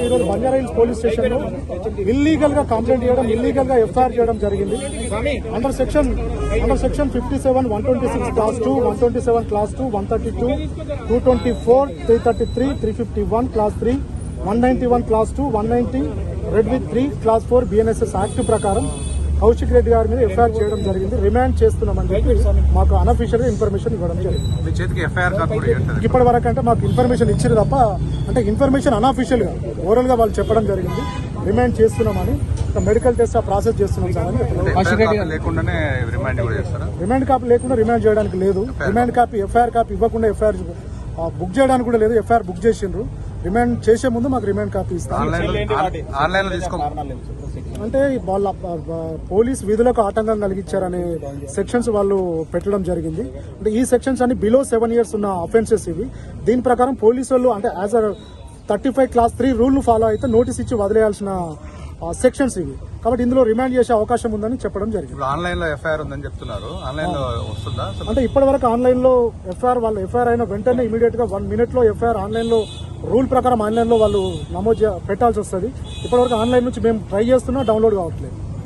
ఈరోజు బంజారా పోలీస్ స్టేషన్లో ఇల్లీగల్గా కంప్లైంట్ చేయడం ఇల్లీగల్గా ఎఫ్ఐఆర్ చేయడం జరిగింది. Under section under section fifty seven one twenty six clause two one twenty seven clause two one thirty two two twenty four three thirty three three fifty one clause three one ninety one clause two one ninety read with three clause four BNSS act ప్రకారం కౌశిక్ రెడ్డి గారి మీద FIR చేయడం జరిగింది. Remand చేస్తున్నామని చెప్పి మాకు unofficial information ఇవ్వడం జరిగింది. ఇప్పటి వరకు అంటే మాకు ఇన్ఫర్మేషన్ ఇచ్చారు తప్ప అంటే ఇన్ఫర్మేషన్ అన్అఫీషియల్గా ఓవరాల్గా వాళ్ళు చెప్పడం జరిగింది. రిమైండ్ చేస్తున్నామని మెడికల్ టెస్ట్ ఆ ప్రాసెస్ చేస్తున్నాం సార్ రిమాండ్ కాపీ లేకుండా రిమాండ్ చేయడానికి లేదు. రిమాండ్ కాపీ ఎఫ్ఐఆర్ కాపీ ఇవ్వకుండా ఎఫ్ఐఆర్ బుక్ చేయడానికి కూడా లేదు. ఎఫ్ఐఆర్ బుక్ చేసిండ్రు. రిమాండ్ చేసే ముందు మాకు రిమాండ్ కాపీ ఇస్తాం ఆన్లైన్ అంటే వాళ్ళ పోలీస్ విధులకు ఆటంకం కలిగించారనే సెక్షన్స్ వాళ్ళు పెట్టడం జరిగింది. అంటే ఈ సెక్షన్స్ అన్ని బిలో సెవెన్ ఇయర్స్ ఉన్న అఫెన్సెస్ ఇవి. దీని ప్రకారం పోలీసు వాళ్ళు అంటే as a thirty five clause three rule follow అయితే నోటీస్ ఇచ్చి వదిలేయాల్సిన సెక్షన్స్ ఇవి. కాబట్టి ఇందులో రిమాండ్ చేసే అవకాశం ఉందని చెప్పడం జరిగింది. ఆన్లైన్లో ఎఫ్ఐఆర్ ఉందని చెప్తున్నారు. ఆన్లైన్లో వస్తుందా? అసలు? అంటే ఇప్పటి వరకు ఆన్లైన్లో ఎఫ్ఐఆర్ వాళ్ళు ఎఫ్ఐఆర్ అయిన వెంటనే ఇమీడియట్గా వన్ మినిట్లో ఎఫ్ఐఆర్ ఆన్లైన్లో రూల్ ప్రకారం ఆన్లైన్లో వాళ్ళు నమోదు పెట్టాల్సి వస్తుంది. ఇప్పటివరకు ఆన్లైన్ నుంచి మేము ట్రై చేస్తున్నా డౌన్లోడ్ కావట్లేదు.